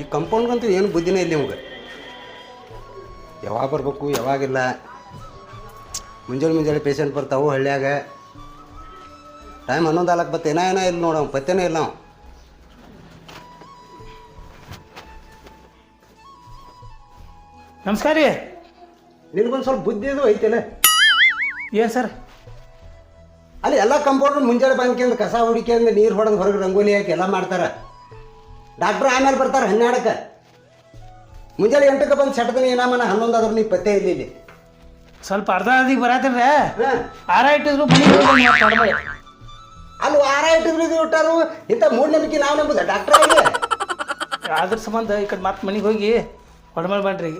ಈ ಕಂಪೌಂಡ್ಗಂತೂ ಏನು ಬುದ್ಧಿನೇ ಇಲ್ಲ ನಿಮ್ಗೆ. ಯಾವಾಗ ಬರಬೇಕು ಯಾವಾಗಿಲ್ಲ. ಮುಂಜಾನೆ ಮುಂಜಾನೆ ಪೇಷಂಟ್ ಬರ್ತಾವು ಹಳ್ಳಿಯಾಗ. ಟೈಮ್ ಹನ್ನೊಂದು ಆಲಕ್ಕೆ ಬತ್ತೆ. ಏನೋ ಏನೋ ಇಲ್ಲ ನೋಡೋ ಪತ್ತೆನೇ ಇಲ್ಲ ನಾವು. ನಮಸ್ಕಾರ ರೀ. ನಿನಗೊಂದು ಸ್ವಲ್ಪ ಬುದ್ಧಿ ಇದು ಐತೆಲ್ಲ ಏನು ಸರ್? ಅಲ್ಲಿ ಎಲ್ಲ ಕಂಪೌಂಡ್ ಮುಂಜಾನೆ ಬಂದ್ಕೊಂಡು ಕಸ ಹುಡುಕ್ಯಂದು ನೀರು ಹೊಡೆದು ಹೊರಗೆ ರಂಗೋಲಿ ಹಾಕಿ ಎಲ್ಲ ಮಾಡ್ತಾರೆ. ಡಾಕ್ಟ್ರ್ ಆಮೇಲೆ ಬರ್ತಾರೆ ಹನ್ನೆರಡಕ್ಕೆ. ಮುಂಜಾನೆ ಎಂಟಕ್ಕೆ ಬಂದು ಸೆಟ್ದನಿ ಏನಾಮನ ಹನ್ನೊಂದು ಆದ್ರೂ ನೀ ಪತ್ತೆ ಇಲ್ಲ ಸ್ವಲ್ಪ ಅರ್ಧ ಅರ್ಧಿಗೆ ಬರತ್ತಿರ್ರೆ ಹಾಂ. ಆರ ಇಟ್ಟಿದ್ರು ಅಲ್ಲಿ ವಾರ ಇಟ್ಟಿದ್ರು ಇದು ಇಟ್ಟಾರು ಇಂಥ ಮೂಢನಂಬಿಕೆ ನಾವು ನಂಬುದ ಡಾಕ್ಟ್ರ ಅದ್ರ ಸಂಬಂಧ ಈ ಕಡೆ ಮತ್ತೆ ಮನೆಗೆ ಹೋಗಿ ಹೊಡಮೇಲೆ ಬನ್ರಿ.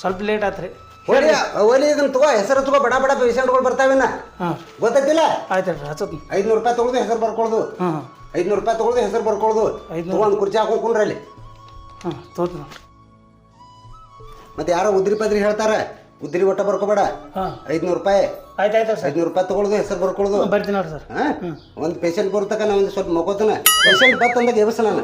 ಸ್ವಲ್ಪ ಲೇಟ್ ಆತ್ರಿ. ಓಲಿ ಓಲಿ ಇದನ್ನ ತಗೋ ಹೆಸರು ತಗೋ ಬಡ ಬಡ ಪೇಷಂಟ್ಗಳು ಬರ್ತಾವೇನ ಹಾಂ. ಗೊತ್ತೈತಿಲ್ಲ ಆಯ್ತು ಐದ್ನೂರು ರೂಪಾಯಿ ತೊಗೊಳ್ದು ಹೆಸರು ಬರ್ಕೊಳ್ದು. ಹಾಂ. ಐದ್ನೂರು ರೂಪಾಯಿ ತೊಗೊಳ್ದು ಹೆಸರು ಬರ್ಕೊಳ್ದು. ಐದುನೂರು. ಒಂದು ಕುರ್ಚಿ ಹಾಕೊಂಡು ಕುಂಡ್ರಿ ಅಲ್ಲಿ. ಹಾಂ ತೋತ್ ಮತ್ತೆ ಯಾರೋ ಉದ್ರಿ ಪದ್ರಿ ಹೇಳ್ತಾರೆ ಉದ್ರಿ ಒಟ್ಟ ಬರ್ಕೋಬೇಡ. ಹಾಂ. ಐದ್ನೂರು ರೂಪಾಯಿ. ಆಯ್ತು ಆಯ್ತು ಸರ್. ಐದ್ನೂರು ರೂಪಾಯಿ ತೊಗೊಳ್ದು ಹೆಸರು ಬರ್ಕೊಳ್ದು. ಬರ್ತೀನಿ ನೋಡ್ರಿ ಸರ್. ಹಾ? ಒಂದು ಪೇಷಂಟ್ ಬರ್ತಕ್ಕ ನಾ ಒಂದು ಸ್ವಲ್ಪ ಮಗೋತನ ಪೇಷಂಟ್ ಬತ್ತಂದಾಗ ಎಬಸ ನಾನು.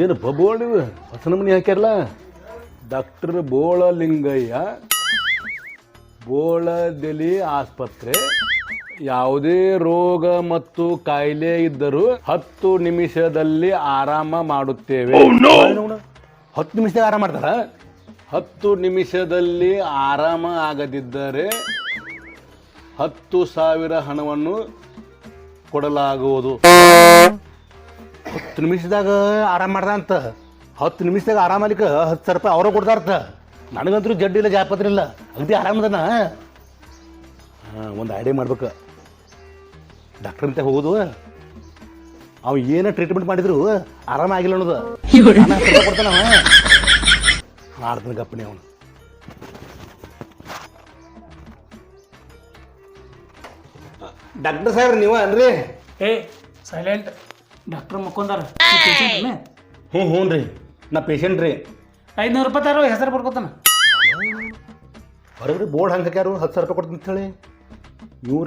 ಇದೇನು ಬಬೋಳ್ ಇವು ಹೊಸನ ಮನೆ ಹಾಕ್ಯಾರಲ್ಲ? ಡಾಕ್ಟರ್ ಬೋಳಲಿಂಗಯ್ಯ ಬೋಳದೆಲಿ ಆಸ್ಪತ್ರೆ ಯಾವುದೇ ರೋಗ ಮತ್ತು ಕಾಯಿಲೆ ಇದ್ದರೂ ಹತ್ತು ನಿಮಿಷದಲ್ಲಿ ಆರಾಮ ಮಾಡುತ್ತೇವೆ. ನೋಡು, ಹತ್ತು ನಿಮಿಷದಾಗ ಆರಾಮ ಮಾಡ್ತಾರ? ಹತ್ತು ನಿಮಿಷದಲ್ಲಿ ಆರಾಮ ಆಗದಿದ್ದರೆ ಹತ್ತು ಸಾವಿರ ಹಣವನ್ನು ಕೊಡಲಾಗುವುದು. ಹತ್ತು ನಿಮಿಷದಾಗ ಆರಾಮ ಮಾಡ್ದ ಅಂತ. ಹತ್ತು ನಿಮಿಷದಾಗ ಆರಾಮ ಅಲ್ಲಿಕ ಹತ್ತು ಸಾವಿರ ರೂಪಾಯಿ ಅವರೇ ಕೊಡ್ತಾರಂತ ನನಗಂತೂ ಜಡ್ಡಿಲ್ಲ ಜಾಪತ್ರ ಇಲ್ಲ. ಅಗದಿ ಆರಾಮದನ ಹಾಂ ಒಂದು ಐಡಿಯಾ ಮಾಡ್ಬೇಕು. ಡಾಕ್ಟರ್ ಅಂತ ಹೋಗೋದು. ಅವ ಏನ ಟ್ರೀಟ್ಮೆಂಟ್ ಮಾಡಿದ್ರು ಆರಾಮ ಆಗಿಲ್ಲ ಅನ್ನೋದು. ಕೊಡ್ತಾನ ಅವ. ಮಾಡ್ತಾನೆ ಗಪ್ಪನಿ ಅವನು. ಡಾಕ್ಟರ್ ಸಾಹೇಬ್ರಿ ನೀವು ಅನ್ರಿ ಏ ಸೈಲೆಂಟ್ ಡಾಕ್ಟ್ರ್ ಮಕ್ಕೊಂದಾರ ಹ್ಞೂ ಹ್ಞೂ ರೀ. ನಾ ಪೇಷಂಟ್ ರೀ. ಐದುನೂರು ರೂಪಾಯಿ ತಾರೋ ಹೆಸರು ಬರ್ಕೋತಾನ. ಹೊರಗಡೆ ಬೋರ್ಡ್ ಹಂಗೆ ಹಾಕ್ಯಾರು ಹತ್ತು ಸಾವಿರ ರೂಪಾಯಿ ಕೊಡ್ತೀನಿ ಅಂತೇಳಿ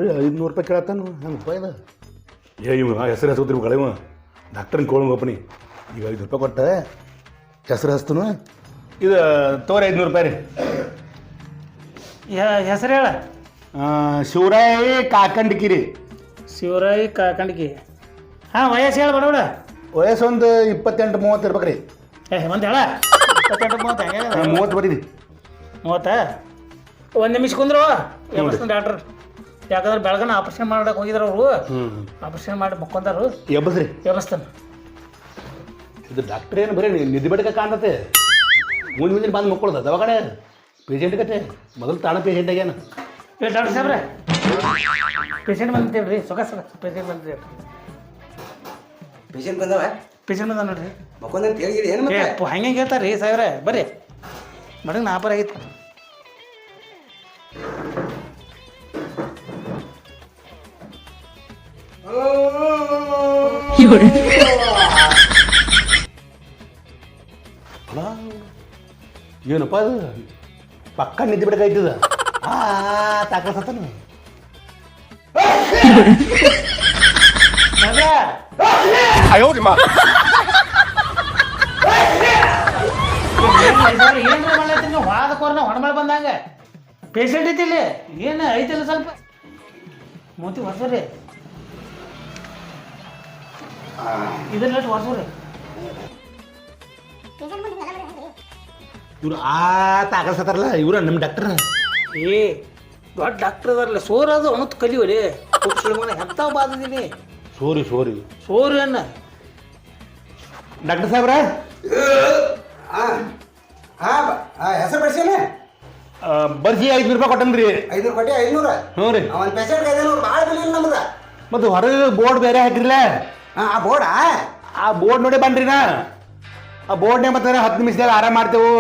ರೀ ಐದುನೂರು ರೂಪಾಯಿ ಕೇಳತ್ತಾನು ಹಂಗೆ ರೂಪಾಯಿ ಅದ? ಏ ಇವ್ ಹೆಸರು ಹಚ್ಕೋದ್ರಿ ಮಗಳ ಇವ ಕೇಳಿ ಕೋಳಂಗಪ್ಪನಿ ಈಗ ಐದು ರೂಪಾಯಿ ಕೊಟ್ಟ ಹೆಸರು ಹಚ್ತನು? ಇದು ತೋರಿ ಐದುನೂರು ರೂಪಾಯಿ ರೀ. ಹೆಸರು ಹೇಳ. ಆ, ಶಿವರಾಯಿ ಕಾಕಂಡಿಕಿರಿ ಶಿವರಾಯಿ ಕಾಕಂಡ್ಕಿ. ಹಾಂ ವಯಸ್ಸು ಹೇಳ ಬಡವಳ. ವಯಸ್ಸು ಒಂದು ಇಪ್ಪತ್ತೆಂಟು ಮೂವತ್ತು ಇರ್ಬೇಕ್ರಿ. ಏ ಒಂದು ಹೇಳ. ಇಪ್ಪತ್ತೆಂಟು ಮೂವತ್ತು ಹೆಂಗೆ ಮೂವತ್ತು ಬರೀರಿ ಮೂವತ್ತ? ಒಂದು ನಿಮಿಷ ಕುಂದ್ರು. ಎಬ್ಬಸ್ತಾನೆ ಡಾಕ್ಟ್ರ್. ಯಾಕಂದ್ರೆ ಬೆಳಗನ ಆಪರೇಷನ್ ಮಾಡಕ್ಕೆ ಹೋಗಿದ್ರು ಅವರು. ಆಪರೇಷನ್ ಮಾಡಿ ಮಕ್ಕೊಂತಾರು ಎಬ್ಬಸ್ರಿ. ಎಬ್ಬಸ್ತಾನೆ. ಇದು ಡಾಕ್ಟ್ರ್ ಏನು ಬರೀ ನಿಧಿ ಬೆಡಕ ಕಾಣತ್ತೆ. ಮುಂದೆ ಮುಂದಿನ ಬಂದು ಮಕ್ಕಳದ ದವಾಖಾನೆ ಪೇಷಂಟ್ ಕತೆ. ಮೊದಲು ತಾಣ ಪೇಷಂಟ್ ಆಗ್ಯಾನ ಏ ಡಾಕ್ಟರ್ ಸಾಹೇಬ್ರೆ. ಪೇಷಂಟ್ ಬಂದಿದ್ದೇವೆ ರೀ ಸೊಗ ಸೊಗ ಪೇಷಂಟ್ ಬಂದಿದ್ದೇವೆ ಪೇಷಂಟ್ ಬಂದವ? ಪೇಷಂಟ್ ಬಂದ ನೋಡ್ರಿ. ಮಕ್ಕೊಂದಂತ ಹೇಳಿರಿ ಏನು ಏ ಮತ್ತೆ ಪ ಹಂಗೆ ಹೇಳ್ತಾರೆ ರೀ ಸಾಹೇಬ್ರೆ? ಬರ್ರಿ. ಮಡಗ್ ನಾಪರ ಆಗೈತಿ. ಅಲ್ಲ ಏನಪ್ಪ ಅದು? ಪಕ್ಕ ನಿದ್ದೆ ಬಿಡಕಾಯ್ತದ ಆ ತಾಕಸತನ ಸಾಹೇಬ್ರೆ ಏನು ಮಾಡ್ಲತ್ತೀರಿ ನೀವು ವಾದ ಕೋರ್ನ ಹೊಣಮಳೆ ಬಂದಂಗ ಪೇಷಂಟ್ ಐತಿ ಇಲ್ಲಿ ಏನು ಐತಿಲ್ಲ ಸ್ವಲ್ಪ ಮೂತಿ ಹೊರ್ಸ್ರಿ ಇದ್ರ ಹೊರ್ಸ್ರಿ ಇವ್ರು ಆ ತಾಕಸತಾರಲ್ಲ ಇವ್ರ ನಮ್ಮ ಡಾಕ್ಟರ್ ಏ ದೊಡ್ಡ ಡಾಕ್ಟರ್ ಅದಾರಲ್ಲ ಸೋರ್ ಅದು ಅಣತ್ ಕಲಿವರಿ ಹೆತ್ತಾವ ಬಾದದಿನಿ ಸೋರಿ ಸೋರಿ. ಸೋರಿ ಅನ್ನ. ಡಾಕ್ಟರ್ ಸಾಹೇಬ್ರ? ಹಾಂ ಹಾಂ ಹೆಸರು ಬರ್ಸೇನೆ ಬರ್ಸಿ ಐದುನೂರು ರೂಪಾಯಿ ಕೊಟ್ಟನ್ರಿ ಐನೂರು ಕೊಟ್ಟೆ ಐನೂರು ಹ್ಞೂ ರೀ. ಒಂದು ಪೇಷಂಟ್ ಐನೂರು ಭಾಳ ಬಿಲ್ ಇಲ್ಲ ನಮ್ದು. ಮತ್ತು ಹೊರಗೆ ಬೋರ್ಡ್ ಬೇರೆ ಹಾಕಿರಲ್ಲ ಹಾಂ ಆ ಬೋರ್ಡಾ? ಆ ಬೋರ್ಡ್ ನೋಡಿ ಬನ್ರಿ ನಾ. ಆ ಬೋರ್ಡ್ನೇ ಮತ್ತೆ ಹತ್ತು ನಿಮಿಷದಾಗ ಆರಾಮ ಮಾಡ್ತೇವೆ.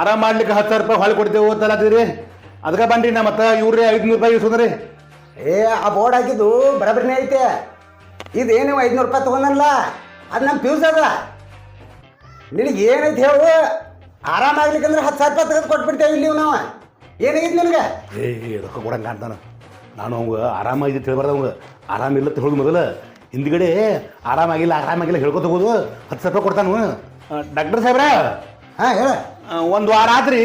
ಆರಾಮ ಮಾಡ್ಲಿಕ್ಕೆ ಹತ್ತು ಸಾವಿರ ರೂಪಾಯಿ ಹೊಳೆ ಕೊಡ್ತೇವು ಅಂತಲತ್ತೀರಿ. ಅದಕ್ಕೆ ಬನ್ರಿ ನಾ ಮತ್ತೆ ಇವ್ರಿ ಐದುನೂರು ರೂಪಾಯಿ ಇಸ್ಕೊಂಡ್ರಿ ಏ ಆ ಬೋರ್ಡ್ ಹಾಕಿದ್ದು ಬರಬರಿನೇ ಐತೆ. ಇದೇನು ಐದುನೂರು ರೂಪಾಯಿ ತೊಗೊಂಡಲ್ಲ ಅದು ನಮ್ಮ ಪ್ಯೂಸ್ ಅದ. ನಿನಗೆ ಏನೈತೆ ಹೇಳು? ಆರಾಮಾಗ್ಲಿಕ್ಕಂದ್ರೆ ಹತ್ತು ಸಾವಿರ ರೂಪಾಯಿ ತೆಗೆದು ಕೊಟ್ಬಿಡ್ತೇವೆ ಇಲ್ಲಿ ನಾವು ಏನಾಗೈತೆ ನಿನಗೆ? ಏಯ್ ಅದಕ್ಕೆ ರೊಕ್ಕ ಕೊಡಂಗ ಅಂತಾನ. ನಾನು ಅವಂಗ ಆರಾಮಾಗಿ ತಿಳ್ಬಾರ್ದು ಅವಂಗ. ಆರಾಮಿಲ್ಲ ಅಂತ ಹೇಳೋದು ಮೊದಲು. ಹಿಂದ್ಗಡೆ ಆರಾಮಾಗಿಲ್ಲ ಆರಾಮಾಗಿಲ್ಲ ಹೇಳ್ಕೊತ ಹೋಗೋದು. ಹತ್ತು ಸಾವಿರ ರೂಪಾಯಿ ಕೊಡ್ತಾನು ಡಾಕ್ಟರ್ ಸಾಹೇಬ್ರ? ಹಾಂ ಹೇಳ. ಒಂದು ವಾರ ಆತ್ರಿ.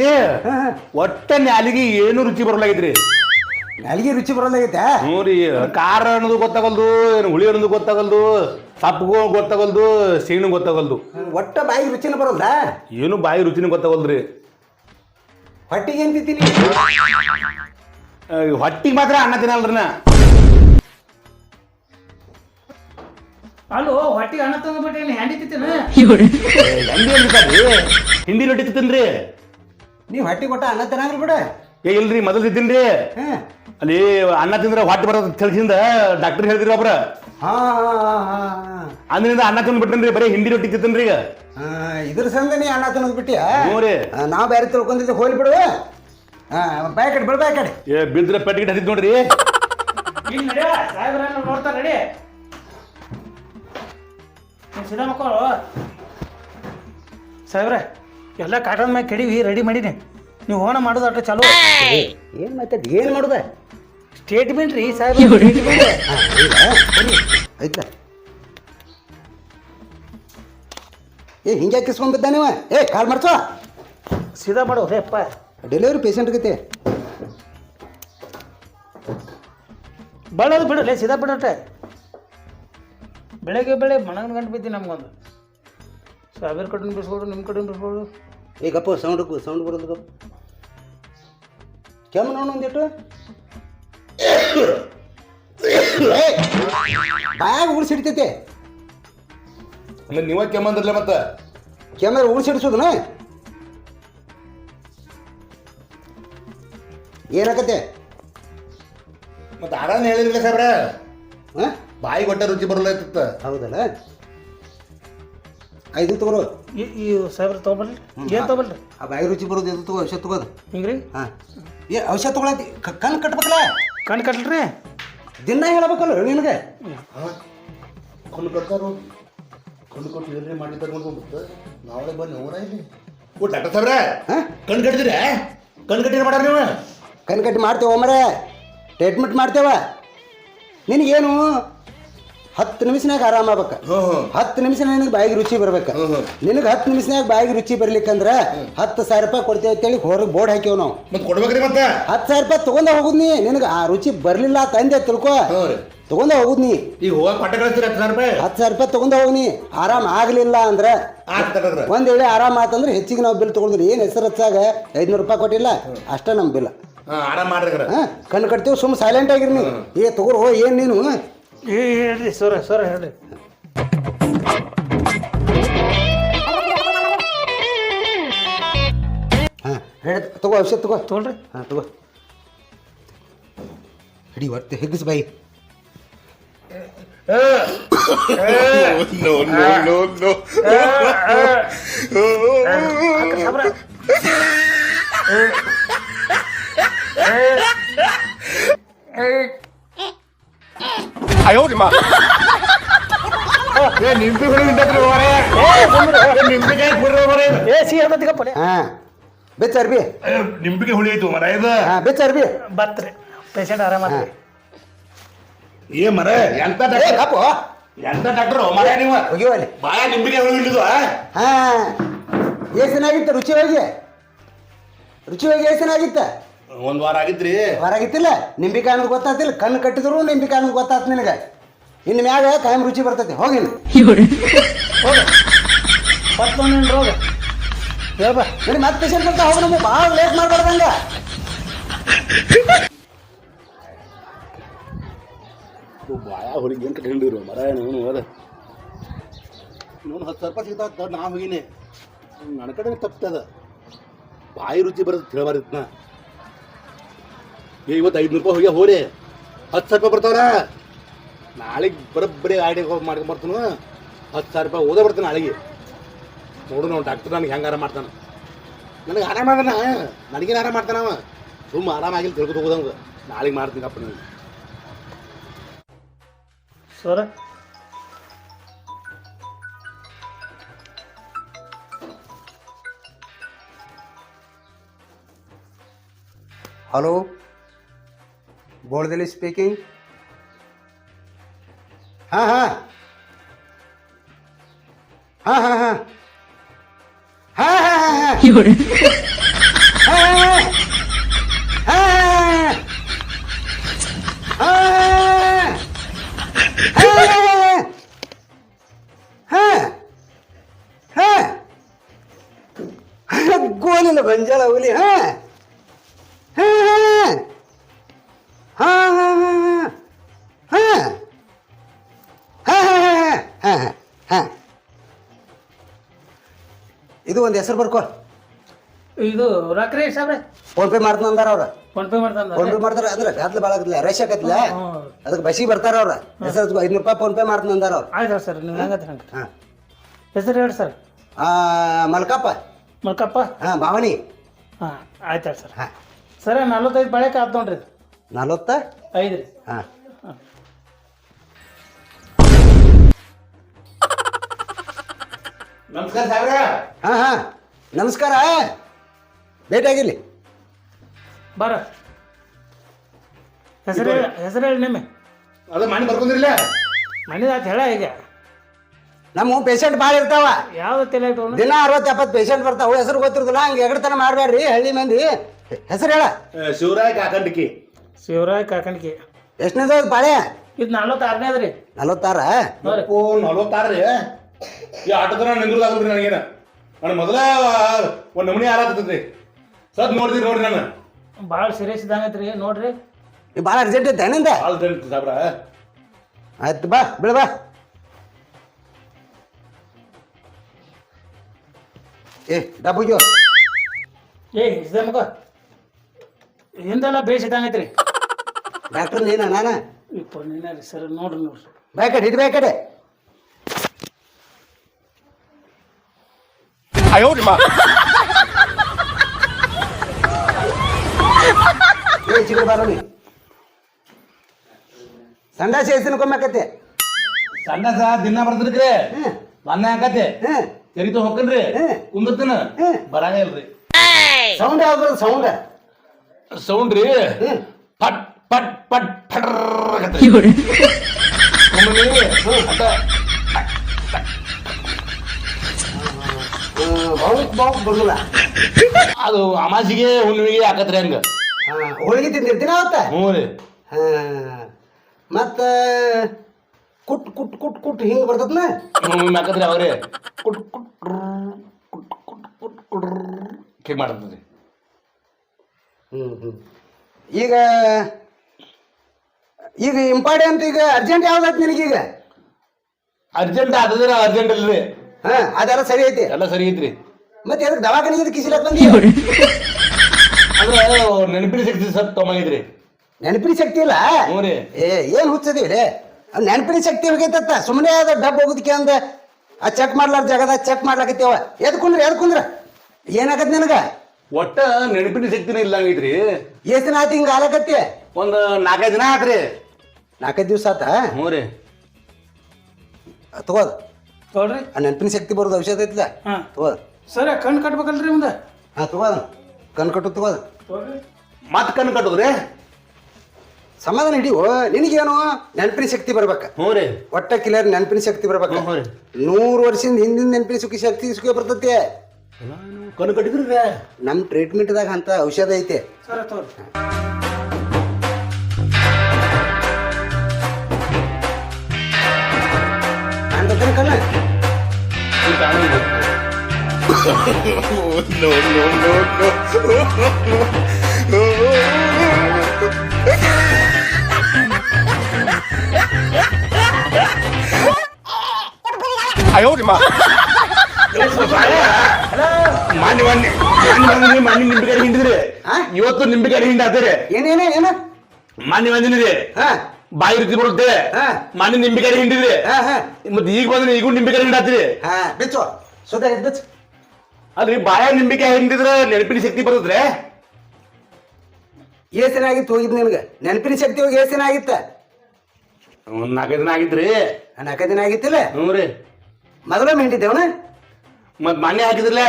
ಒಟ್ಟೆ ನಾಲಿಗೆ ಏನು ರುಚಿ ಬರಲಾಗಿದ್ರಿ. ನಾಲಿಗೆ ರುಚಿ ಬರೋದಾಗೈತೆ ಹ್ಞೂ ರೀ ಖಾರ ಅನ್ನೋದು ಗೊತ್ತಾಗಲ್ದು ಏನು ಹುಳಿ ಅನ್ನೋದು ಗೊತ್ತಾಗಲ್ದು ಸಪ್ಪು ಗೊತ್ತಾಗಲ್ದು ಸೀಣು ಗೊತ್ತಾಗಲ್ದು. ಒಟ್ಟ ಬಾಯಿಗೆ ರುಚಿನ ಬರಲ್ಲ. ಏನು ಬಾಯಿ ರುಚಿನ ಗೊತ್ತಾಗಲ್ದ್ರಿ. ಹೊಟ್ಟಿಗೆ ಏನ್ ತಿಂತೀನಿ ಹೊಟ್ಟಿಗೆ ಮಾತ್ರ ಅನ್ನ ತಿನ್ನಲ್ರಿ ನಾ ಅಲ್ಲೋ ಹೊಟ್ಟಿಗೆ ಅನ್ನ ತಂದ್ಬಿಟ್ಟು ಹ್ಯಾಂಡಿ ತಿಂತೀನಿ? ಹಿಂದಿ ರೊಟ್ಟಿ ತಿಂದ್ರಿ ನೀವು ಹೊಟ್ಟಿ ಕೊಟ್ಟ ಅನ್ನ ತಿನ್ನಂಗಿಲ್ಲ ಬಿಡ. ಏ ಇಲ್ರಿ ಮೊದಲು ರೀ ಹಾಂ ಅಲ್ಲಿ ಅನ್ನ ತಿಂದ್ರೆ ಹೊಟ್ಟೆ ಬರೋದು ತಿಳಿಸಿಂದ ಡಾಕ್ಟರ್ ಹೇಳಿದ್ರು ಒಬ್ರ ಹಾಂ ಹಾಂ ಅದರಿಂದ ಅನ್ನ ತಿಂದ್ಬಿಟ್ಟನ್ರಿ ಬರೀ ಹಿಂದಿ ರೊಟ್ಟಿ ತಿಂತೀನ್ರಿ ಈಗ. ಇದ್ರ ಸಂದ ನೀ ಅನ್ನ ತಿನ್ನೋದು ಬಿಟ್ಟಿಯ ಹ್ಞೂ ರೀ ನಾವು ಬೇರೆ ತಿಳ್ಕೊಂಡಿದ್ದೆ ಹೋಲಿ ಬಿಡು. ಹಾಂ ಬಾಯ್ ಕಡೆ ಬಿಡು ಬಾಯ್ ಕಡೆ. ಏ ಬಿದ್ರೆ ಪೆಟ್ಟಿಗೆ ಹರಿದ್ ನೋಡ್ರಿ. ಇಲ್ಲಿ ನಡಿಯ? ಸಾಹೇಬ್ರ ನೋಡ್ತಾರ ನಡಿ. ನೀನ್ ಸೀದಾ ಮಕ್ಕಳು ಸಾಹೇಬ್ರೆ ಎಲ್ಲ ಕಾಟನ್ ಮ್ಯಾಗ ಕೆಡಿವಿ ರೆಡಿ ಮಾಡೀನಿ. ನೀವು ಹೋಣ ಮಾಡೋದು ಅಟ ಚಲೋ. ಏನು ಮಾತಾಡ್ ಏನು ಮಾಡುದ? ಸ್ಟೇಟ್ಮೆಂಟ್ ರೀ ಸಾಹೇಬ್ರ ಆಯ್ತಾ? ಏ ಹಿಂಗೆ ಕಿಸ್ಕೊಂಡ್ ನೀವ ಏ ಕಾಲ್ ಮಾಡ್ಸೋ. ಸೀದಾ ಮಾಡೋ ರೇ ಅಪ್ಪ. ಡೆಲಿವರಿ ಪೇಷಂಟ್ ಗತಿ. ಬಳೋದು ಬಿಡು ಲೇ ಸೀದಾ ಬಿಡಟ್ಟೆ ಬೆಳಗ್ಗೆ ಬೆಳೆ ಮಣಗನ್ ಗಂಟು ಬಿದ್ದಿ ನಮ್ಗೊಂದು. ಸಾವಿರ ಕಡೆ ಬಿಸ್ಕೊಡು ನಿಮ್ಮ ಕಡೆ ಬಿಸ್ಕೊಡು. ಏ ಗಪ್ಪ ಸೌಂಡ್ ಸೌಂಡ್ ಬರೋದು ಗಪ್ಪ. ಕೆಮ್ಮ ನೋಡು ಒಂದಿಟ್ಟು. ಬಾಯಾಗ ಉಳಿಸಿಡ್ತೈತೆ ನೀವ ಕೆಮ್ಮಂದ್ರಲ್ಲ ಮತ್ತೆ? ಕೆಮ್ಮರ ಉಳಿಸಿಡ್ಸೋದನ ಏನಾಕತ್ತೆ ಮತ್ತೆ ಆರಾಮ ಹೇಳಿದ್ರಲ್ಲ ಸರ್ ಹಾಂ? ಬಾಯಿ ಕೊಟ್ಟ ರುಚಿ ಬರಲ್ಲ ಹೌದಲ್ಲ? ಐದು ತಗೋರು. ಈ ಸಾವಿರ ಸಾಹೇಬ್ರ ತೊಗೊಬಲ್ರಿ ಏನು ತೊಗೊಬಲ್ರಿ ಆ ಬಾಯಿ ರುಚಿ ಬರೋದು ಎದು ತಗೋ ಔಷಧ ತಗೋದು. ಹಿಂಗ್ರಿ? ಹಾಂ. ಏ ಔಷಧ ತಗೊಳತಿ ಕಣ್ಣು ಕಟ್ಬೇಕಲ್ಲ? ಕಣ್ ಕಟ್ಲ್ರಿ? ದಿನ ಹೇಳಬೇಕಲ್ಲ ನಿನಗೆ? ಕೊಂಡು ಕೊಡ್ತಾರು ಕೊಂಡು ಕೊಟ್ಟು ಏನ್ರಿ ಮಾಡಿ ತಗೊಂಡು ಬಿಟ್ಟು ನಾಳೆ ಬನ್ನಿ ಅವರ ಇಲ್ಲಿ. ಓ ಡಾಕ್ಟರ್ ಸಾಬ್ರ ಹಾಂ? ಕಣ್ ಕಟ್ಟಿದ್ರೆ? ಕಣ್ ಕಟ್ಟಿರ ಮಾಡ್ಯಾರ ನೀವು? ಕಣ್ಣು ಕಟ್ಟಿ ಮಾಡ್ತೇವ ಮರೆ. ಟ್ರೀಟ್ಮೆಂಟ್ ಮಾಡ್ತೇವ. ನಿನಗೇನು? ಹತ್ತು ನಿಮಿಷನಾಗ ಆರಾಮ ಆಗ್ಬೇಕ. ಹತ್ತು ನಿಮಿಷ ನಿನಗೆ ಬಾಯಿಗೆ ರುಚಿ ಬರ್ಬೇಕು. ನಿನಗೆ ಹತ್ತು ನಿಮಿಷನಾಗ ಬಾಯಿಗೆ ರುಚಿ ಬರ್ಲಿಕ್ಕಂದ್ರ ಹತ್ತು ಸಾವಿರ ರೂಪಾಯಿ ಕೊಡ್ತೇವೆ ಅಂತೇಳಿ ಹೊರಗೆ ಬೋರ್ಡ್ ಹಾಕಿವ್ ನಾವು. ಮತ್ತೆ ಕೊಡ್ಬೇಕ್ರಿ ಮತ್ತೆ? ಹತ್ತು ಸಾವಿರ ರೂಪಾಯಿ ತಗೊಂಡ ಹೋಗುದ್ ನೀ. ನಿನಗೆ ಆ ರುಚಿ ಬರ್ಲಿಲ್ಲ ತಂದೆ ತಿಳ್ಕೊ. ತಗೊಂಡ ಹೋಗುದ್ ನೀ. ಈಗ ಹತ್ತು ಸಾವಿರ ರೂಪಾಯಿ? ತಗೊಂಡ ಹೋಗ್ನಿ ಆರಾಮ ಆಗ್ಲಿಲ್ಲ ಅಂದ್ರೆ ಒಂದ್ ವೇಳೆ ಆರಾಮ ಆತಂದ್ರೆ ಹೆಚ್ಚಿಗೆ ನಾವು ಬಿಲ್ ತಗೊಂಡ್ರಿ ಏನು ಹೆಸರು ಹಚ್ಚಾಗ? ಐದ್ನೂರು ರೂಪಾಯಿ ಕೊಟ್ಟಿಲ್ಲ. ಅಷ್ಟೇ ನಮ್ಮ ಬಿಲ್. ಆರಾಮ ಮಾಡ್ರಿ ಕಣ್. ಕಟ್ತೀವಿ ಸುಮ್ಮನೆ ಸೈಲೆಂಟ್ ಆಗಿರಿ ನೀವು ಏ ಹೋ ಏನು ನೀನು? ಏ ಹೇಳ್ರಿ ಸರ ಸರ ಹೇಳ್ರಿ. ಹಾಂ ಹೇಳ ತಗೋ ಔಷಧ ತಗೋ. ತೊಗೊಳ್ರಿ. ಹಾಂ ತಗೋ. ಹಿಡಿ ಒಟ್ಟು ಹೆಗ್ಗಿಸ್ ಬಾಯಿ. ಸಾಬ್ರ ಏ ನಿಂಬೆ ಹುಳಿ ನಿಂತೈತ್ರಿ ನಿಂಬೆಕಾಯಿ ಬಿಡ್ರಿ ಮಾರಾಯ ಇದು. ಏ ಸಿ ಹೇಳ್ದತ್ತಿಗ ಪೊಲೆ ಹಾಂ ಬೆಚ್ಚ ಅರ್ಬಿ ನಿಂಬೆಗೆ ಹುಳಿ ಐತು ಮರ ಇದು ಹಾಂ ಬೆಚ್ಚ ಅರ್ಬಿ ಬತ್ರಿ ಪೇಷಂಟ್ ಆರಾಮಾಗ್ರಿ ಏ ಮರ ಎಂತ ಏ ಡಾಕ್ಟರ್ ಕಪ್ಪು ಎಂತ ಡಾಕ್ಟರ್ ಮರ ನೀವು ಹೋಗಿವ ಅಲ್ಲಿ ಬಾಯ ನಿಂಬೆಗೆ ಹುಳಿ ಹಿಡಿದು ಹಾಂ ಎಷ್ಟು ಚೆನ್ನಾಗಿತ್ತು ರುಚಿ ರುಚಿಯಾಗಿ ರುಚಿ ಹೋಗಿ ಎಷ್ಟು ಚೆನ್ನಾಗಿತ್ತ ಒಂದ್ ವಾರ ಆಗಿದ್ರಿ? ಹೊರಗಿತ್ತಿಲ್ಲ ನಿಂಬಿಕಾಯಿ ಅನ್ನೋದು ಗೊತ್ತಾತಿಲ್ಲ ಕಣ್ಣು ಕಟ್ಟಿದ್ರು ನಿಂಬಿಕಾಯಿ ಅನ್ನೋದು ಗೊತ್ತಾತ್ ನಿನಗೆ. ಇನ್ನು ಮ್ಯಾಗ ಕಾಯಂ ರುಚಿ ಬರ್ತೈತಿ. ಹೋಗಿ ಪತ್ಮನ್ ರೋಗ. ಹೇಳ್ಬ. ಮತ್ತೆ ಪೇಷಂಟ್ ಬರ್ತಾ ಹೋಗಿ ನಮಗೆ ಭಾಳ ಲೇಟ್ ಮಾಡ್ಬಾರ್ದಂಗ ಬಾಯ ಹುಡುಗಿ ಅಂತ ಹಿಂಡಿರು ಮರ ಏನು ಹೋದ? ನೋಡು ಹತ್ತು ಸಾವಿರ ರೂಪಾಯಿ ಸಿಗ್ತಾವ ನಾ ಹೋಗಿನಿ. ನನ್ನ ಕಡೆ ತಪ್ತದ ಬಾಯಿ ರುಚಿ ಬರೋದು ತಿಳಬಾರಿತ್ ನಾ ಇವತ್ತು ಐದುನೂರು ರೂಪಾಯಿ ಹೋಗಿ ಹೋರಿ ಹತ್ತು ಸಾವಿರ ರೂಪಾಯಿ ಬರ್ತಾವ್ರ? ನಾಳೆಗೆ ಬರೋಬ್ಬರಿ ಗಾಡಿ ಮಾಡ್ಕೊಂಡು ಬರ್ತಾನ. ಹತ್ತು ಸಾವಿರ ರೂಪಾಯಿ ಓದೇ ಬರ್ತಾನೆ ನಾಳೆಗೆ. ನೋಡು ನಾವು ಡಾಕ್ಟರ್ ನನಗೆ ಹೆಂಗೆ ಆರಾಮ ಮಾಡ್ತಾನೆ. ನನಗೆ ಆರಾಮ ಆಗೋಣ ನನಗೇನು ಆರಾಮ ಅವ. ಸುಮ್ಮ ಆರಾಮಾಗಿಲ್ಲ ತಿಳ್ಕೊತ ಹೋಗೋದಂಗೆ ನಾಳೆಗೆ ಮಾಡ್ತೀನಿ ಅಪ್ಪ ನೀವು ಸರ. ಹಲೋ. ಬೋಳ್ದಲ್ಲಿ ಸ್ಪೀಕಿಂಗ್ ಹಾಂ ಹಾಂ ಹಾಂ ಹಾಂ ಹಾಂ ಹಾಂ ಹಾಂ ಹಾಂ ಹಾಂ ಗೋಲಿಲ್ಲ ಬಂಜಾಳ ಹುಲಿ ಹಾ ಹಾ ಇದು ಒಂದು ಹೆಸರು ಬರ್ಕೋ. ಇದು ರಾಕ್ರಿ ಸಾಬ್ರೆ. ಫೋನ್ ಪೇ ಮಾಡ್ತಾನ ಅಂದಾರ ಅವ್ರ. ಫೋನ್ ಪೇ ಮಾಡ್ತಾನ ಫೋನ್ ಪೇ ಮಾಡ್ತಾರ ಅಂದ್ರೆ ಗದ್ಲ ಭಾಳ ಆಗತ್ತಿಲ್ಲ ರಶ್ ಆಗತ್ಲ. ಅದಕ್ಕೆ ಬಸಿ ಬರ್ತಾರ ಅವ್ರ. ಹೆಸರು ಐನೂರು ರೂಪಾಯಿ ಫೋನ್ ಪೇ ಮಾಡ್ತಾನ ಅಂದಾರ ಅವ್ರು. ಆಯ್ತು ಸರ್ ನೀವು ಹಾಂ. ಹೆಸರು ಹೇಳಿ ಸರ್. ಮಲ್ಕಪ್ಪ. ಮಲ್ಕಪ್ಪ? ಹಾಂ ಭಾವನಿ. ಹಾಂ ಆಯ್ತು ಸರ್. ಹಾಂ. ಸರ ನಲ್ವತ್ತೈದು ಬಳೆಕ ಆತು ನೋಡ್ರಿ. ನಲ್ವತ್ತ? ಐದು ರೀ ಹಾಂ. ನಮಸ್ಕಾರ ಹಾ ಹಾಂ ಹಾಂ. ನಮಸ್ಕಾರ. ಭೇಟಿಯಾಗಿರ್ಲಿ ಬರ. ಹೆಸರು ಹೇಳಿ ಹೆಸರು ಹೇಳಿ ನಿಮ್ಮೆ ಮನೆ ಮಾಡಿ ಮನೆ ಮನೆದಾತ್ ಹೇಳ ಈಗ. ನಮ್ಮ ಪೇಷಂಟ್ ಭಾಳ ಇರ್ತಾವ. ಯಾವ್ದು ತಲೆ ತೊಗೊಂಡು ದಿನ ಅರವತ್ತು ಎಪ್ಪತ್ತು ಪೇಷಂಟ್ ಬರ್ತಾವ. ಹೆಸರು ಗೊತ್ತಿರೋದಿಲ್ಲ ಹಂಗೆ ಎಗಡ್ತನ ಮಾಡಬೇಡ್ರಿ ಹಳ್ಳಿ ಮಂದಿ. ಹೆಸರು ಹೇಳ. ಶಿವರಾಯ ಕಾಕಂಡಿಕಿ. ಶಿವರಾಯ್ ಕಾಕಂಡಿಕಿ. ಎಷ್ಟನೇದ ಬಾಳೆ? ಇದು ನಲ್ವತ್ತಾರನೇ ರೀ ನಲ್ವತ್ತಾರ? ನಲ್ವತ್ತಾರು. ರೀ ಈ ಆಟೋದನ ನಿಂದ್ರದಾಗಲ್ರಿ ನನಗೇನ. ನಾನು ಮೊದಲ ಒಂದು ನಮೂನಿ ಆರಾತದ್ರಿ ಸದ್ ನೋಡಿದ್ರಿ ನೋಡ್ರಿ ನಾನು. ಭಾಳ ಸೀರಿಯಸ್ ಇದ್ದಂಗೈತೆ ರೀ ನೋಡ್ರಿ. ಈ ಭಾಳ ಅರ್ಜೆಂಟ್ ಐತೆ ಏನಿಂದ ಭಾಳ ದಂಡ ಸಾಬ್ರ. ಆಯ್ತು ಬಾ ಬಿಡ ಬಾ. ಏ ಡಬ್ಬುಗ್ಯೋ ಏ ಇದೆ ಮಗ. ಹಿಂದೆಲ್ಲ ಬೇಸ್ ಇದ್ದಂಗೈತೆ ರೀ ಡಾಕ್ಟರ್ ನೀನ ನಾನು? ಇಪ್ಪ ನೀನೇ ರೀ ಸರ್ ನೋಡ್ರಿ ನೋಡ್ರಿ. ಬೇಕಡೆ ಇದು ಬೇಕಡೆ ಏ ಚಿಕ್ಕ ಬಾರೋನಿ ಸಂಡಾಸಿ ಹೆಸರು ಕೊಮ್ಮಕತ್ತೆ ಸಣ್ಣ ಸಹ ದಿನ ಬರ್ತಿರ್ಕ್ರಿ ಹ್ಮ್ ಹಾಕತ್ತೆ ಹ್ಮ್ ತೆರಿತು ಹೊಕ್ಕನ್ರಿ ಹ್ಮ್. ಕುಂದಿರ್ತಾನ ಹ್ಮ್. ಬರಾಗ ಇಲ್ರಿ ಸೌಂಡ್ ಯಾವ್ದು ಸೌಂಡ್ ಸೌಂಡ್ ರೀ ಹ್ಮ್ ಪಟ್ ಪಟ್ ಪಟ್ ಫಟ್ರ್ ಆಗತ್ತೆ. ಹ್ಮ್, ಬರುಲ್ಲ ಅದು ಅಮಾಸಿಗೆ ಹುಣ್ಣಿಮೆಗೆ ಹಾಕತ್ರಿ ಹಂಗ. ಹೋಳಿಗೆ ತಿಂದಿರ್ತೀನ ಅವತ್ತ? ಹ್ಞೂ ರೀ. ಹಾ ಮತ್ತ ಕುಟ್ ಕುಟ್ ಕುಟ್ ಕುಟ್ ಹಿಂಗ್ ಬರ್ತದ್ನ? ಒಮ್ಮೊಮ್ಮೆ ಹಾಕತ್ರಿ ಅವ್ರಿ ಕುಟ್ ಕುಟ್ ಕುಟ್ ಕುಟ್ ಕುಟ್ ಕುಟ್ ಹೀಗೆ ಮಾಡ್ತದ್ರಿ. ಹ್ಮ್ ಹ್ಮ್. ಈಗ ಈಗ ಇಂಪಾರ್ಟೆಂಟ್ ಈಗ ಅರ್ಜೆಂಟ್ ಯಾವ್ದಾಯ್ತು ನಿನಗೀಗ? ಅರ್ಜೆಂಟ್ ಆದ್ರೆ ಅರ್ಜೆಂಟ್ ಇಲ್ರಿ. ಹಾ ಅದೆಲ್ಲ ಸರಿ ಐತಿ. ಎಲ್ಲ ಸರಿ ಐತ್ರಿ. ಮತ್ತೆ ಅದಕ್ಕೆ ದವಾಖಾನಿಗೆ ಕಿಸಿಲಕ್ ಬಂದಿ ಅಂದ್ರೆ ನೆನಪಿನ ಶಕ್ತಿ ಸ್ವಲ್ಪ ತೊಗೊಂಡಿದ್ರಿ ನೆನಪಿನ ಶಕ್ತಿ ಇಲ್ಲ? ಹ್ಞೂ ರೀ. ಏ ಏನ್ ರೀ? ಅದು ನೆನಪಿನ ಶಕ್ತಿ ಹೋಗೈತತ್ತ. ಸುಮ್ಮನೆ ಅದ ಡಬ್ ಹೋಗುದಕ್ಕೆ ಅಂದ ಆ ಚೆಕ್ ಮಾಡ್ಲಾರ ಜಾಗದಾಗ ಚೆಕ್ ಮಾಡ್ಲಾಕತ್ತೇವ. ಎದ್ ಕುಂದ್ರ ಎದ್ ಕುಂದ್ರ? ಏನಾಗತ್ ನಿನಗ? ಒಟ್ಟ ನೆನಪಿನ ಶಕ್ತಿನ ಇಲ್ಲ ಹಂಗೈತ್ರಿ ಎಷ್ಟ್ ದಿನ ಆಯ್ತು ಹಿಂಗ ಆಲಕತ್ತಿ? ಒಂದು ನಾಲ್ಕೈದು ದಿನ ಆತ್ರಿ. ನಾಲ್ಕೈದು ದಿವಸ ಆತ? ಹ್ಞೂ ರೀ. ತಗೋದ. ನೋಡ್ರಿ ಆ ನೆನಪಿನ ಶಕ್ತಿ ಬರೋದು ಔಷಧ ಐತ್ಲ? ಹಾಂ. ತಗೋದ ಸರ ಕಣ್ಣು ಕಟ್ಬೇಕಲ್ರಿ ಮುಂದೆ. ಹಾ ತಗೋದ ಕಣ್ ಕಟ್ಟು ತಗೋದ ಮತ್ತೆ ಮತ್ ಕಣ್ಣು ಕಟ್ಟದ್ರಿ? ಸಮಾಧಾನ ಹಿಡಿವು ನಿನಗೇನು ನೆನಪಿನ ಶಕ್ತಿ ಬರ್ಬೇಕು. ಹ್ಞೂ ರೀ. ಒಟ್ಟ ಕಿಲರ್ ನೆನಪಿನ ಶಕ್ತಿ ಬರ್ಬೇಕು. ಹ್ಞೂ ರೀ. ನೂರು ವರ್ಷದಿಂದ ಹಿಂದಿನ ನೆನಪಿನ ಸುಖಿ ಶಕ್ತಿ ಸುಖಿ ಬರ್ತೈತಿ. ಕಣ್ಣು ಕಟ್ಟಿದ್ರಿ ನಮ್ಮ ಟ್ರೀಟ್ಮೆಂಟ್ದಾಗ ಅಂತ ಔಷಧ ಐತೆ. ಸರ ತೋರಿ oh, no, no, no, no. ಅಯ್ಯೋ ನಿಮ್ಮ ಮಾನ್ಯ ಮಾನ್ಯ ಮಾನ್ಯ ಮಾನ್ಯ ನಿಂಬಿಕಾಯಿ ಹಿಂಡಿದ್ರಿ ಇವತ್ತು ನಿಂಬಿಕಾಯಿ ಹಿಂಡಾದ್ರೆ ಏನೇನೇ ಏನ ಮಾನ್ಯ ಮಾನ್ಯನಿದೆ ಹಾ ಬಾಯಿ ರುಚಿ ಬರುತ್ತೆ ಮನೆ ನಿಂಬಿಕಾಯಿ ಹಿಂಡಿದ್ರಿ. ಹಾ ಹಾ. ಮತ್ತೆ ಈಗ ಬಂದ್ರೆ ಈಗೂ ನಿಂಬಿಕಾಯಿ ಹಿಂಡಾತೀರಿ. ಹಾ ಬಿಚ್ಚು. ಸುತ್ತ ಬಿಚ್ಚು. ಅಲ್ರಿ ಬಾಯ ನಿಂಬಿಕಾಯಿ ಹಿಂಡಿದ್ರೆ ನೆನಪಿನ ಶಕ್ತಿ ಬರುತ್ತೆ ಏಸಿನ ಆಗಿತ್ತು ಹೋಗಿದ್ ನಿನಗೆ. ನೆನಪಿನ ಶಕ್ತಿ ಹೋಗಿ ಏಸಿನ ಆಗಿತ್ತ? ಒಂದ್ ನಾಲ್ಕೈದು ದಿನ ಆಗಿತ್ರಿ. ನಾಲ್ಕೈದು ದಿನ ಆಗಿತ್ತಿಲ್ಲ? ಹ್ಞೂ ರೀ. ಮೊದಲ ಮಿಂಟಿದ್ದೇವನ ಮತ್ ಮಾನ್ಯ ಹಾಕಿದ್ರಲ್ಲ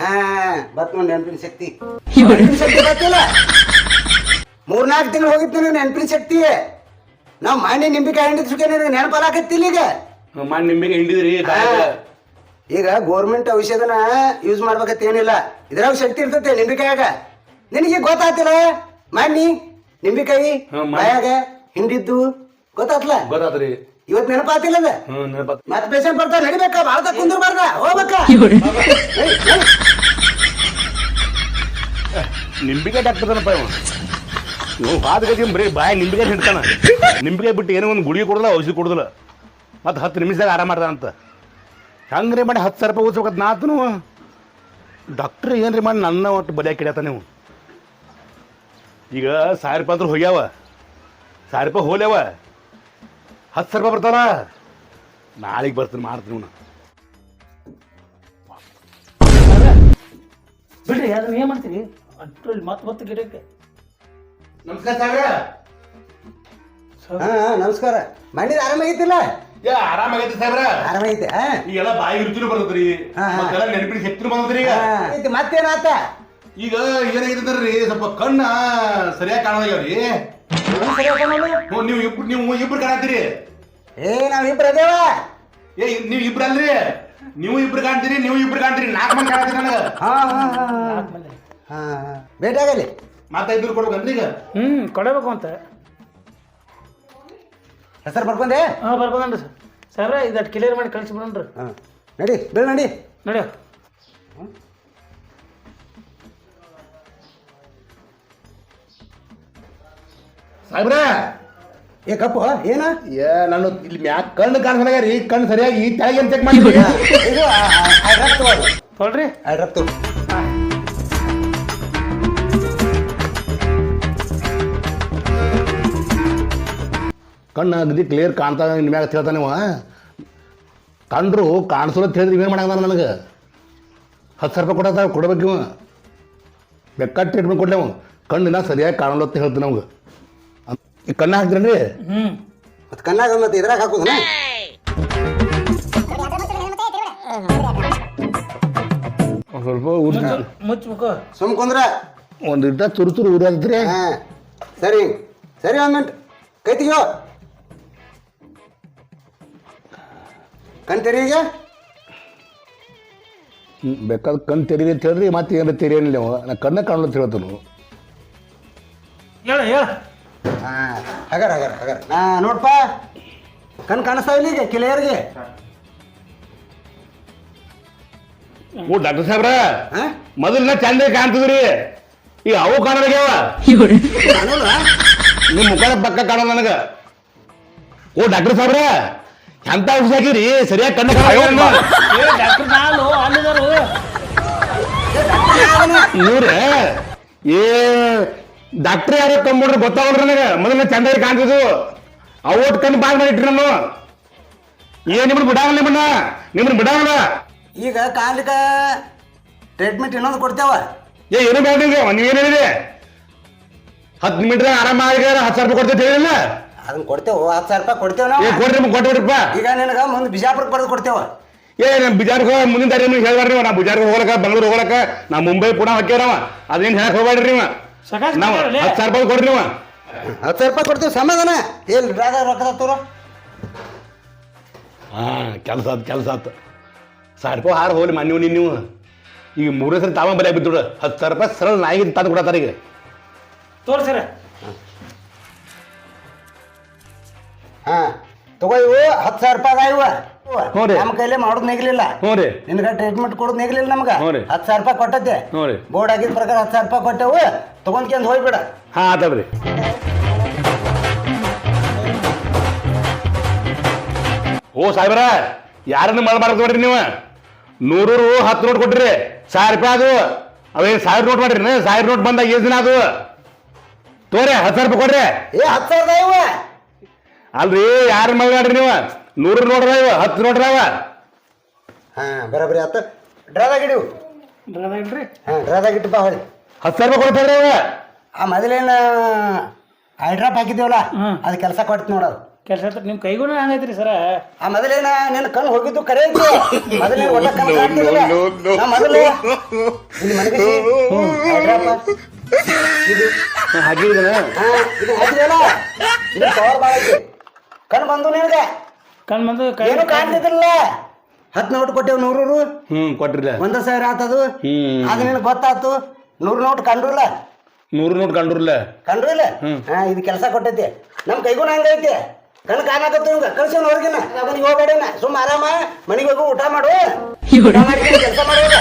ಹಾ ಬತ್ ನೋಡಿ ನೆನಪಿನ ಶಕ್ತಿ. ನೆನಪಿನ ಶಕ್ತಿ ಬರ್ತಿಲ್ಲ. ಮೂರ್ನಾಲ್ಕು ತಿಂಗಳು ಹೋಗಿತ್ತು ನೆನಪಿನ ಶಕ್ತಿ. ನಾವು ಮಾನ್ಯ ನಿಂಬಿಕಾಯಿ ಸುಖ ನಿನಗೆ ನೆನಪಾಲಾಕತ್ತಿಲ್ಲ ಈಗ. ಮಾಡಿ ನಿಂಬಿಕಾಯಿ ಹಿಂಡಿದ್ರಿ ಈಗ ಗೋರ್ಮೆಂಟ್ ಔಷಧನ ಯೂಸ್ ಮಾಡ್ಬೇಕಂತ ಏನಿಲ್ಲ. ಇದ್ರಾಗ ಶಕ್ತಿ ಇರ್ತೈತೆ ನಿಂಬಿಕಾಯಾಗ. ನಿನಗೆ ಗೊತ್ತಾತಿಲ್ಲ ಮಾನ್ನಿ ನಿಂಬಿಕಾಯಿ ಹ್ಮ್, ಮಾನ್ನಿ. ಬಾಯಾಗ ಹಿಂಡಿದ್ದು ಗೊತ್ತಾತ್ಲ ಗೊತ್ತಾತ್ರಿ ಇವತ್ ನೆನಪಾತಿಲ್ಲ ಅದ? ನೆನಪ ಮತ್ತೆ ಪೇಷಂಟ್ ಬರ್ತಾರ ನಡಿಬೇಕ? ಭಾರತ ಕುಂದ್ರಬಾರ್ದ ಹೋಗ್ಬೇಕ? ನಿಂಬಿಕಾಯಿ ಡಾಕ್ಟರ್ದನಪ್ಪ ಇವ ಇವ್. ಹಾದ ಗತಿ ಬರೀ ಬಾಯ ನಿಂಬಿಗೆ ಹಿಡ್ತಾನ. ನಿಂಬಿಕಾಯಿ ಬಿಟ್ಟು ಏನೋ ಒಂದು ಗುಳಿಗೆ ಕೊಡಲ್ಲ ಔಷಧಿ ಕೊಡೋದಿಲ್ಲ. ಮತ್ತು ಹತ್ತು ನಿಮಿಷದಾಗ ಆರಾಮ ಮಾಡ್ತಾನಂತ ಹಂಗ್ರಿ ಮಾಡಿ ಹತ್ತು ಸಾವಿರ ರೂಪಾಯಿ ಉಳಿಸ್ಬೇಕಂತ ನಾತನು ಡಾಕ್ಟ್ರ್ ಏನ್ರಿ ಮಾಡಿ ನನ್ನ ಒಟ್ಟು ಬಲಿಯಾಗಿ ಕಿಡ್ಯಾತ ನೀವು? ಈಗ ಸಾವಿರ ರೂಪಾಯಿ ಅಂದ್ರೆ ಹೋಗ್ಯಾವ. ಸಾವಿರ ರೂಪಾಯಿ ಹೋಲ್ಯಾವ ಹತ್ತು ಸಾವಿರ ರೂಪಾಯಿ ಬರ್ತಾವ ನಾಳೆಗೆ ಬರ್ತೀನಿ, ಮಾಡ್ತೀನಿ ಅವನು ಬಿಡ್ರಿ, ಅದನ್ನ ಏನು ಮಾಡ್ತೀರಿ? ಅಷ್ಟ್ರಲ್ಲಿ ಮತ್ತೆ ಮತ್ತೆ ಗಿಡಕ್ಕೆ ನಮಸ್ಕಾರ ಸಾಹೇಬ್ರ ಹಾ ಹಾ, ನಮಸ್ಕಾರ. ಮಾಡಿದ ಆರಾಮಾಗೈತಿಲ್ಲ ಏ ಆರಾಮಾಗೈತಿ ಸಾಹೇಬ್ರ ಆರಾಮಾಗೈತೆ ಹಾ? ಈಗೆಲ್ಲ ಬಾಯಿ ರುಚಿನೂ ಬರ್ತದ್ರಿ ಹಾ, ಹಾ. ಮತ್ತೆಲ್ಲ ನೆನಪಿನ ಶಕ್ತಿನೂ ಬಂದದ್ರಿ ಈಗ. ಹಾ, ಐತಿ, ಮತ್ತೇನಾತ ಈಗ ಏನಾಗಿದ್ರಿ ಸ್ವಲ್ಪ ಕಣ್ಣ ಸರಿಯಾಗಿ ಕಾಣೋದ್ರಿ ಹ್ಞೂ ನೀವು ಇಬ್ರು ನೀವು ಇಬ್ರು ಕಾಣತ್ತೀರಿ ಏ ನಾವ್ ಇಬ್ರು ಅದೇವ? ಏ ನೀವು ಇಬ್ರು ಅಲ್ರಿ. ನೀವು ಇಬ್ರು ಕಾಣ್ತೀರಿ ನೀವು ಇಬ್ರು ಕಾಣ್ತೀರಿ. ನಾಲ್ಕು ಮಂದಿ ಕಾಣತ್ತೀರಿ ನನಗೆ. ಹಾ ಹಾ ಹಾ. ಹಾ ಹಾ. ಭೇಟಿ ಆಗಲಿ. ಮತ್ತೆ ಇಬ್ರು ಕೊಡ್ಬೇಕನ್ರಿ ಈಗ ಹ್ಮ್ ಕೊಡಬೇಕು ಅಂತ ಹೆಸರು ಬರ್ಕೊಂಡೆ ಹಾ ಬರ್ಬೋದನ್ರಿ ಸರ್ ಸರ್ ಇದು ಕ್ಲಿಯರ್ ಮಾಡಿ ಕಳಿಸಿ ಬಿಡೋಣ್ರಿ ಹಾ ನಡಿ ಬೀಳ್ ನಡಿ ನಡಿಯೋ ಸಾಹೇಬ್ರ ಏ ಕಪ್ಪು ಏನ ಏ ನಾನು ಇಲ್ಲಿ ಮ್ಯಾಕ್ ಕಣ್ಣು ಕಾಣಿಸ್ಲಾಗ ರೀ ಕಣ್ಣು ಸರಿಯಾಗಿ ಈ ತೆಳಗೆ ಚೆಕ್ ಮಾಡಿ ಇದು ಅಡ್ರಪ್ ಕಣ್ಣು ಅಗದಿ ಕ್ಲಿಯರ್ ಕಾಣ್ತಾ ನಿಮ್ಮ ಮ್ಯಾಗ ಹೇಳ್ತಾನೆ ಅವ ಕಂಡ್ರು ಕಾಣಿಸೋಲ್ಲ ಅಂತ ಹೇಳಿದ್ರೆ ಏನು ಮಾಡಂಗ ನನಗೆ? ಹತ್ತು ಸಾವಿರ ರೂಪಾಯಿ ಕೊಡತ್ತ ಕೊಡ್ಬೇಕು ಇವ. ಬೆಕ್ಕ ಟ್ರೀಟ್ಮೆಂಟ್ ಕೊಡ್ಲೇವು ಕಣ್ಣಿನ ಸರಿಯಾಗಿ ಕಾಣಲ್ಲ ಅಂತ ಹೇಳ್ತೀನಿ ನಮ್ಗೆ. ಈ ಕಣ್ಣು ಹಾಕ್ತೀರೇನ್ರಿ ಹ್ಮ್. ಮತ್ತೆ ಕಣ್ಣಾಗ ಮತ್ತೆ ಇದ್ರಾಗ ಹಾಕುದನ ಒಂದ್ ಸ್ವಲ್ಪ ಉರಿ ಮುಚ್ಬೇಕು. ಸುಮ್ ಕುಂದ್ರ. ಒಂದು ಇಟ್ಟ ತುರು ತುರು ಉರಿ ಆಗ್ತೀರಿ ಸರಿ. ಸರಿ ಒಂದ್ ಮಿನಿಟ್ ಕೈ ತೆಗಿಯೋ. ಕಣ್ ತೆರಿ ಈಗ? ಬೇಕಾದ ಕಣ್ಣು ತೆರೀರಿ ಅಂತ ಹೇಳಿದ್ರೆ ಮತ್ತೆ ಏನಾರ ತೆರಿಯೇನಿಲ್ಲ ಅವ. ನಾ ಕಣ್ಣ ಕಾಣಲ್ಲ ಅಂತ ಹೇಳ್ತಾನು ಹೇಳ ಹೇಳ. ಹಾ ಹಗರ ಹಗರ ಹಗರ. ನಾ ನೋಡ್ಪ. ಕಣ್ ಕಾಣಿಸ್ತಾ ಇಲ್ಲ ಈಗ ಕಿಲಿಯರ್ಗೆ? ಓ ಡಾಕ್ಟರ್ ಸಾಹೇಬ್ರ ಹಾ? ಮೊದಲಿನ ಚಂದ ಕಾಣ್ತದ್ರಿ. ಈಗ ಅವು ಕಾಣಲಾಗ್ಯಾವ ನಿಮ್ಮ ಮುಖದ ಪಕ್ಕ ಕಾಣಲ್ಲ ನನಗ. ಓ ಡಾಕ್ಟರ್ ಸಾಹೇಬ್ರ ಎಂತ ಹುಷಾಕಿರಿ ಹಾಕಿರಿ ಸರಿಯಾಗಿ ಕಣ್ಣು ಕಾಣಲ್ಲ ಏ ಡಾಕ್ಟರ್ ನಾಲು ಅಲ್ಲಿದಾರು. ಇವ್ರೆ ಏ ಡಾಕ್ಟರ್ ಯಾರೋ ಕಂಬಿಡ್ರಿ ಗೊತ್ತಾಗಲ್ರಿ ನನಗೆ. ಮೊದಲ ಚಂದ ಕಾಣ್ತಿದ್ದು. ಅವಟ್ ಕಣ್ಣು ಮಾಡಿ ಮಾಡಿಟ್ರಿ ನಾನು ಏ ನಿಮ್ಮನ್ನ ಬಿಡಾಗಲ್ಲ ನಿಮ್ಮನ್ನ. ನಿಮ್ಮನ್ನ ಬಿಡಾಗಲ್ಲ. ಈಗ ಕಾಲಿಕ ಟ್ರೀಟ್ಮೆಂಟ್ ಇನ್ನೊಂದು ಕೊಡ್ತೇವ? ಏ ಏನು ಬೇಡ ನೀವು ಏನೇನಿದೆ ಹೇಳಿದೆ? ಹತ್ತು ನಿಮಿಟ್ರೆ ಆರಾಮ ಆಗಿದ್ರೆ ಹತ್ತು ಸಾವಿರ ರೂಪಾಯಿ ಕೊಡ್ತೈತೆ ಹೇಳಿಲ್ಲ ಅದನ್ನ ಕೊಡ್ತೇವೆ ಹತ್ತು ಸಾವಿರ ರೂಪಾಯಿ ಕೊಡ್ತೇವೆ ಏ ನಾವು ಕೊಡ್ರಿ ನಿಮ್ಗೆ ಕೊಟ್ಬಿಡ್ರಪ್ಪ ಈಗ ನಿನಗ ಮುಂದೆ ಬಿಜಾಪುರಕ್ಕೆ ಬರೆದು ಕೊಡ್ತೇವೆ? ಏ ನಮ್ಮ ಬಿಜಾರ್ಗೆ ಹೋಗ ಮುಂದಿನ ದಾರಿ ನೀವು ಹೇಳ್ಬಾರ್ರಿ ನಾ ಬಿಜಾರ್ಗೆ ಹೋಗ್ಲಕ್ಕ ಬೆಂಗಳೂರು ಹೋಗ್ಲಕ್ಕ ನಾ ಮುಂಬೈ ಪುಣೆ ಹಾಕ್ಯಾರವ ಅದೇನು ಹೇಳಕ್ ಹೋಗ್ಬೇಡ್ರಿ ನೀವು ಸಕಾಸ್ ನಾವು ಮಾಡ್ಯಾರಲ್ಲೇ. ಹತ್ತು ಸಾವಿರ ರೂಪಾಯಿ ಕೊಡ್ರಿ ನೀವು ಹತ್ತು ಸಾವಿರ ರೂಪಾಯಿ ಕೊಡ್ತೇವೆ ಸಮಾಧಾನ. ಎಲ್ಲಿ ರಾಧ ರೊಕ್ಕದ ತೋರ ಹಾಂ ಕೆಲಸ ಆತು ಕೆಲಸ ಆತು. ಸಾವಿರ ರೂಪಾಯಿ ಹಾರ ಹೋಗ್ಲಿ ಮನೆ ನೀವು ನೀವು. ಈಗ ಮೂರೇ ಸರಿ ತಾವ ಬಲೆ ಬಿದ್ದು ಹತ್ತು ಸಾವಿರ ರೂಪಾಯಿ ಸರಳ ನಾಯಿಗೆ ತಂದು ಕೊಡತ್ತಾರ ಈಗ. ತೋರ್ಸಿರ. ಹಾ ತಗೋ ಇವು ಹತ್ತು ಸಾವಿರ ರೂಪಾಯಿ ನಮ್ ಹ್ಞೂ ರೀ. ನಮ್ಮ ಕೈಲೇ ಮಾಡೋದು ನೆಗಲಿಲ್ಲ. ಹ್ಞೂ ರೀ. ನಿನಗ ಟ್ರೀಟ್ಮೆಂಟ್ ಕೊಡೋದ್ ನೆಗ್ಲಿಲ್ಲ ನಮ್ಗ. ಹ್ಞೂ ರೀ. ಹತ್ತು ಸಾವಿರ ರೂಪಾಯಿ ಹ್ಞೂ ರೀ. ಬೋರ್ಡ್ ಆಗಿದ ಪ್ರಕಾರ ಹತ್ತು ಸಾವಿರ ರೂಪಾಯಿ ಕೊಟ್ಟೆವು. ತಗೊಂಡ್ಕೊಂಡ್ ಹೋಗ್ಬಿಡ. ಹಾಂ ಆತವ್ರಿ ಓ ಸಾಹೇಬ್ರ ಯಾರನ್ನು ಮಳ ಮಾಡಕ್ ನೋಡ್ರಿ ನೀವು? ನೂರು ಹತ್ತು ನೋಟ್ ಕೊಟ್ರಿ. ಸಾವಿರ ರೂಪಾಯಿ ಅದು ಅವೇನು ಸಾವಿರ ನೋಟ್ ಮಾಡ್ರಿ ನೀವು? ಸಾವಿರ ನೋಟ್ ಬಂದಾಗ ಎಷ್ಟು ದಿನ ಅದು ತೋರಿ ಹತ್ತು ಸಾವಿರ ರೂಪಾಯಿ ಕೊಡ್ರಿ. ಏ ಹತ್ತು ಸಾವಿರದ ಇವ. ಅಲ್ರಿ ಯಾರ ಮಗ ಮಾಡ್ರಿ ನೀವು? ನೂರು ನೋಡ್ರ ಇವ ಹತ್ತು ನೋಡ್ರ ಅವ. ಹಾ ಬರೋಬ್ಬರಿ ಆತ. ಡ್ರಾದಾಗ ಇಡಿವು ಇಲ್ರಿ ಹಾ ಡ್ರಾದಾಗ ಇಟ್ಟು ಬಾ ಹೊಳಿ ಹತ್ತು ಸಾವಿರ ರೂಪಾಯಿ ಅವ. ಆ ಮೊದಲೇನ ಹೈಡ್ರಾಪ್ ಹಾಕಿದ್ದೇವಲ್ಲ ಹ್ಮ್. ಅದು ಕೆಲಸ ಕೊಡ್ತು ನೋಡೋದು ಕೆಲಸ ನಿಮ್ಮ ಕೈಗೂ ಹಂಗೈತ್ರಿ ಸರ. ಆ ಮೊದಲೇನ ನಿನ್ನ ಕಣ್ಣು ಹೋಗಿದ್ದು ಕರೆ ಮೊದಲೇ ಒಟ್ಟ ಕಣ್ಣು ಕಾಣ್ತಿರಲಿಲ್ಲ ನಾ ಮೊದಲು ಇಲ್ಲಿ ಮನಗಿಸಿ ಹೈಡ್ರಾಪ ಇದು ಹಾಕಿದ್ದಾನೆ ಹಾ ಇದು ಹಾಕಿದೆಯಲ್ಲ ಇದು ಪವರ್ ಭಾಳ ಐತಿ ಕಣ್ ಬಂದು ನಿನಗೆ? ಕಣ್ ಬಂದು ಕೈ ಏನು ಕಾಣ್ತಿದ್ದಿಲ್ಲ. ಹತ್ತು ನೋಟ್ ಕೊಟ್ಟೆವು ನೂರು ಹ್ಮ್ ಕೊಟ್ರಿಲ್ಲ. ಒಂದ ಸಾವಿರ ಆತದು ಹ್ಮ್. ಅದು ನಿನಗೆ ಗೊತ್ತಾತು ನೂರು ನೋಟ್ ಕಂಡ್ರಲ್ಲ? ನೂರು ನೋಟ್ ಕಂಡ್ರಲ್ಲ. ಕಂಡ್ರಲ್ಲ? ಹಾ ಇದು ಕೆಲಸ ಕೊಟ್ಟೈತಿ. ನಮ್ಮ ಕೈಗೂ ಹಂಗೈತಿ ಕಣ್ ಕಾಣಕತ್ತು ಇವಂಗ ಕಳ್ಸೋನ್ ಹೊರಗಿನ. ಅವನಿಗೆ ಹೋಗ್ಬೇಡೇನ. ಸುಮ್ಮ ಆರಾಮ. ಮನೆಗೆ ಹೋಗು ಊಟ ಮಾಡು. ಊಟ ಮಾಡಿ ಕೆಲಸ ಮಾಡೋದ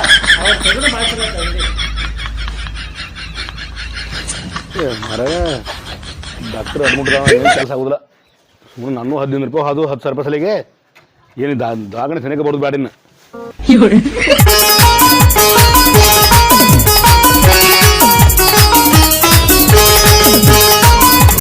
ಮರ ಡಾಕ್ಟರ್ ಅಡ್ಮಿಟ್ ಏನು ಕೆಲಸ ಆಗುದಿಲ್ಲ. ನಾನು ಹದಿನೈದು ರೂಪಾಯಿ ಅದು ಹತ್ತು ಸಾವಿರ ರೂಪಾಯಿ ಸಲಿಗೆ. ಏನು ದಾಗಣೆ ಸೆನೆಗೆ ಬರೋದು ಬ್ಯಾಡಿನ.